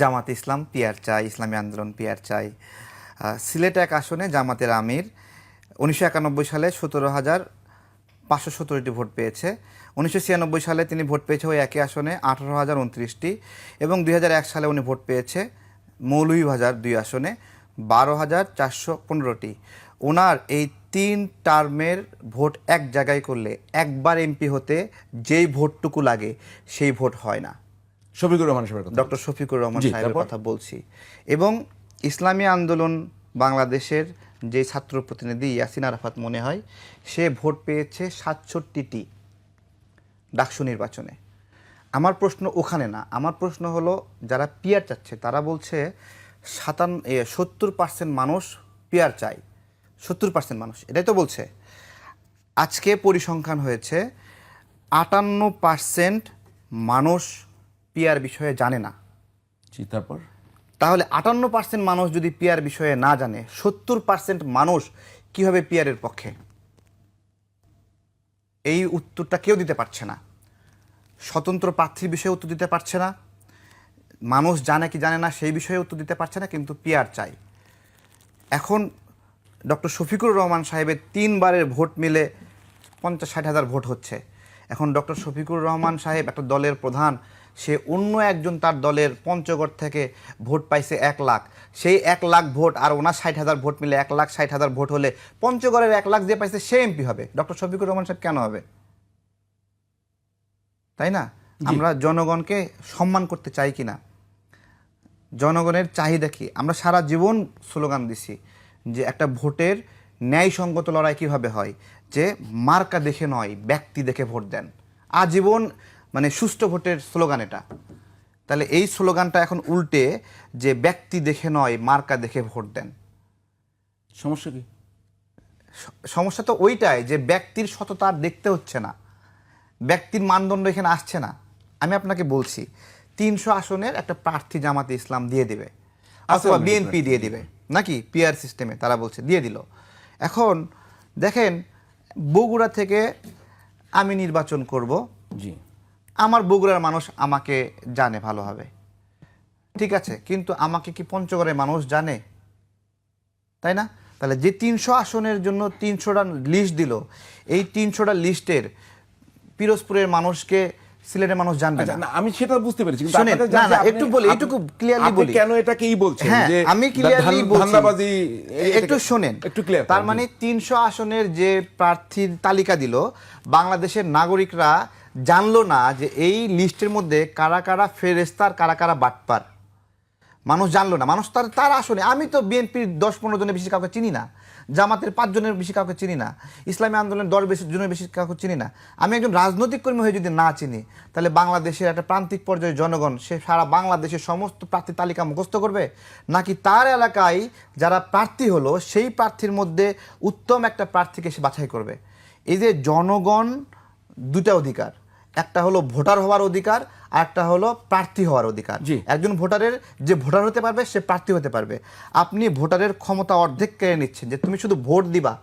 জামাত ইসলাম, peer চাই, ইসলামী আন্দোলন, peer চাই। সিলেট এক আসনে জামাতের আমির, উনিশশো একানব্বই সালে সতেরো হাজার পাঁচশো সতেরোটি ভোট পেয়েছে। উনিশশো ছিয়ানব্বই সালে তিনি ভোট পেয়েছে ওই একই আসনে, আঠারো হাজার উনত্রিশটি। এবং দুই হাজার এক সালে উনি ভোট পেয়েছে মৌলভীবাজার দুই আসনে, বারো হাজার চারশো পনেরোটি। ওনার এই তিন টার্মের ভোট এক জায়গায় করলে একবার এমপি হতে যেই ভোটটুকু লাগে, সেই ভোট হয় না। শফিকুর রহমান সাহেবের কথা ডক্টর শফিকুর রহমান সাহেবের কথা বলছি। এবং ইসলামী আন্দোলন বাংলাদেশের যে ছাত্র প্রতিনিধি ইয়াসিন আরাফাত মনে হয় সে ভোট পেয়েছে সাতষট্টিটি ডাকসু নির্বাচনে। আমার প্রশ্ন ওখানে না আমার প্রশ্ন হলো যারা পিয়ার চাচ্ছে তারা বলছে সাতান্ন সত্তর পার্সেন্ট মানুষ পিয়ার চায়। সত্তর পার্সেন্ট মানুষ এটাই তো বলছে। আজকে পরিসংখ্যান হয়েছে আটান্ন পার্সেন্ট মানুষ পিয়ার বিষয়ে জানে না। জি তারপর? তাহলে আটান্ন পার্সেন্ট মানুষ যদি পিয়ার বিষয়ে না জানে সত্তর পার্সেন্ট মানুষ কীভাবে পিয়ারের পক্ষে? এই উত্তরটা কেউ দিতে পারছে না। স্বতন্ত্র প্রার্থীর বিষয়ে উত্তর দিতে পারছে না। মানুষ জানে কি জানে না সেই বিষয়ে উত্তর দিতে পারছে না কিন্তু পিয়ার চাই। এখন ডক্টর শফিকুর রহমান সাহেবের তিনবারের ভোট মিলে পঞ্চাশ ষাট হাজার ভোট হচ্ছে। এখন ডক্টর শফিকুর রহমান সাহেব একটা দলের প্রধান সে অন্য একজন তার দলের পঞ্চগড় থেকে ভোট পাইছে এক লাখ। সেই এক লাখ ভোট আর ওনার ষাট হাজার ভোট মিলে এক লাখ ষাট হাজার ভোট হলে পঞ্চগড়ের এক লাখ যে পাইছে সে এমপি হবে। ডক্টর শফিকুর রহমান সাহেব কেন হবে? তাই না? আমরা জনগণকে সম্মান করতে চাই কিনা? জনগণের চাহিদা কি? আমরা সারা জীবন স্লোগান দিছি যে একটা ভোটের ন্যায়সঙ্গত লড়াই কীভাবে হয়? যে মার্কা দেখে নয় ব্যক্তি দেখে ভোট দেন। আজীবন মানে সুষ্ঠু ভোটের স্লোগান এটা। তাহলে এই স্লোগানটা এখন উল্টে যে ব্যক্তি দেখে নয় মার্কা দেখে ভোট দেন। সমস্যা কি? সমস্যা তো ওইটাই যে ব্যক্তির সততা আর দেখতে হচ্ছে না। ব্যক্তির মানদণ্ড এখানে আসছে না। আমি আপনাকে বলছি তিনশো আসনের একটা প্রার্থী জামাতে ইসলাম দিয়ে দিবে। অথবা already বিএনপি দিয়ে দিবে। নাকি? পিআর সিস্টেমে তারা বলছে দিয়ে দিল। এখন দেখেন বগুড়া থেকে আমি নির্বাচন করব। জি। আমার বগুড়ার মানুষ আমাকে জানে ভালোভাবে। ঠিক আছে কিন্তু আমাকে কি পঞ্চগড়ের মানুষ জানে? তাই না? তাহলে যে তিনশো আসনের জন্য তিনশোটা লিস্ট দিল এই তিনশোটা লিস্টের পিরোজপুরের মানুষকে সিলেটের মানুষ জানবে আচ্ছা, না। আমি সেটা বুঝতে পেরেছি কিন্তু শোনেন, না, না, একটু বলি, একটু clearly বলি। কেন এটাকেই বলছেন হ্যাঁ যে আমি ক্লিয়ারলি বলছি। ধান্দাবাজি একটু এটাকে- শোনেন একটু ক্লিয়ার তার মানে তিনশো আসনের যে প্রার্থীর তালিকা দিল বাংলাদেশের নাগরিকরা জানলো না যে এই লিস্টের মধ্যে কারা কারা ফেরেস্তার কারা কারা বাটপার। মানুষ জানলো না। মানুষ তার তার আসনে আমি তো বিএনপির দশ পনেরো জনের বেশি কাউকে চিনি না, জামাতের পাঁচ জনের বেশি কাউকে চিনি না, ইসলামী আন্দোলনের দশ বেশি জনের বেশি কাউকে চিনি না। আমি একজন রাজনৈতিক কর্মী হয়ে যদি না চিনি, তাহলে বাংলাদেশের একটা প্রান্তিক পর্যায়ে জনগণ, সে সারা বাংলাদেশের সমস্ত প্রার্থী তালিকা মুখস্থ করবে? নাকি তার এলাকায় যারা প্রার্থী হলো, সেই প্রার্থীর মধ্যে উত্তম একটা প্রার্থীকে সে বাছাই করবে? এই যে জনগণ দুটা অধিকার। একটা হলো ভোটার হওয়ার অধিকার আর একটা হলো প্রার্থী হওয়ার অধিকার। জি। একজন ভোটারের যে ভোটার হতে পারবে সে প্রার্থী হতে পারবে। আপনি ভোটারের ক্ষমতা অর্ধেক কেড়ে নিচ্ছেন যে তুমি শুধু ভোট দিবা।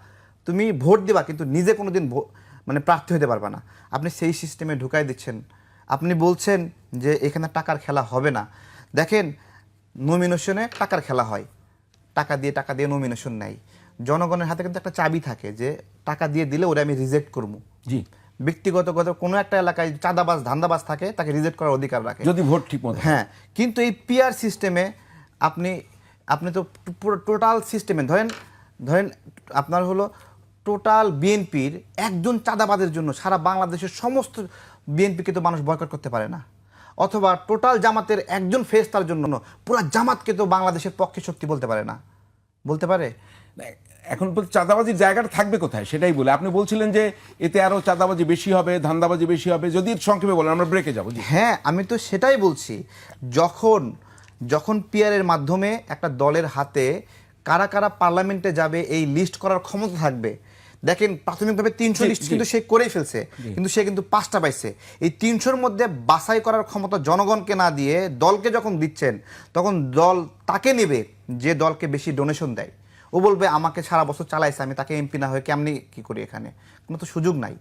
তুমি ভোট দিবা কিন্তু নিজে কোনোদিন ভো- মানে প্রার্থী হতে পারবে না। আপনি সেই সিস্টেমে ঢুকাই দিচ্ছেন। আপনি বলছেন যে এখানে টাকার খেলা হবে না। দেখেন নমিনেশনে টাকার খেলা হয়। টাকা দিয়ে টাকা দিয়ে নমিনেশন নেয়। জনগণের হাতে কিন্তু একটা চাবি থাকে যে টাকা দিয়ে দিলে ওরা আমি রিজেক্ট করব। জি। ব্যক্তিগত গত কোনো একটা এলাকায় চাঁদাবাজ ধান্দাবাজ থাকে তাকে রিজেক্ট করার অধিকার রাখে। যদি ভোট ঠিক মতো হ্যাঁ। কিন্তু এই পিআর সিস্টেমে আপনি আপনি তো পুরো টোটাল সিস্টেমে ধরেন ধরেন আপনার হলো টোটাল বিএনপির একজন চাঁদাবাজের জন্য সারা বাংলাদেশের সমস্ত বিএনপিকে তো মানুষ বয়কট করতে পারে না। অথবা টোটাল জামাতের একজন ফেস্তার জন্য পুরো জামাতকে তো বাংলাদেশের পক্ষে শক্তি বলতে পারে না। বলতে পারে? এখন বলতে চাঁদাবাজির জায়গাটা থাকবে কোথায়? সেটাই বলে। আপনি বলছিলেন যে এতে আরও চাঁদাবাজি বেশি হবে ধান্দাবাজি বেশি হবে যদি সংক্ষেপে বলেন আমরা ব্রেকে যাব। হ্যাঁ আমি তো সেটাই বলছি। যখন যখন পিয়ারের মাধ্যমে একটা দলের হাতে কারা কারা পার্লামেন্টে যাবে এই লিস্ট করার ক্ষমতা থাকবে দেখেন প্রাথমিকভাবে তিনশো লিস্ট কিন্তু সে করেই ফেলছে কিন্তু সে কিন্তু পাঁচটা পাইছে। এই তিনশোর মধ্যে বাছাই করার ক্ষমতা জনগণকে না দিয়ে দলকে যখন দিচ্ছেন তখন দল তাকে নেবে যে দলকে বেশি ডোনেশন দেয়। ও বলবে, আমাকে সারা বছর চালাইছে, আমি তাকে এমপি না হয়ে কেমনি কি করি এখানে? কোনো তো সুযোগ নাই।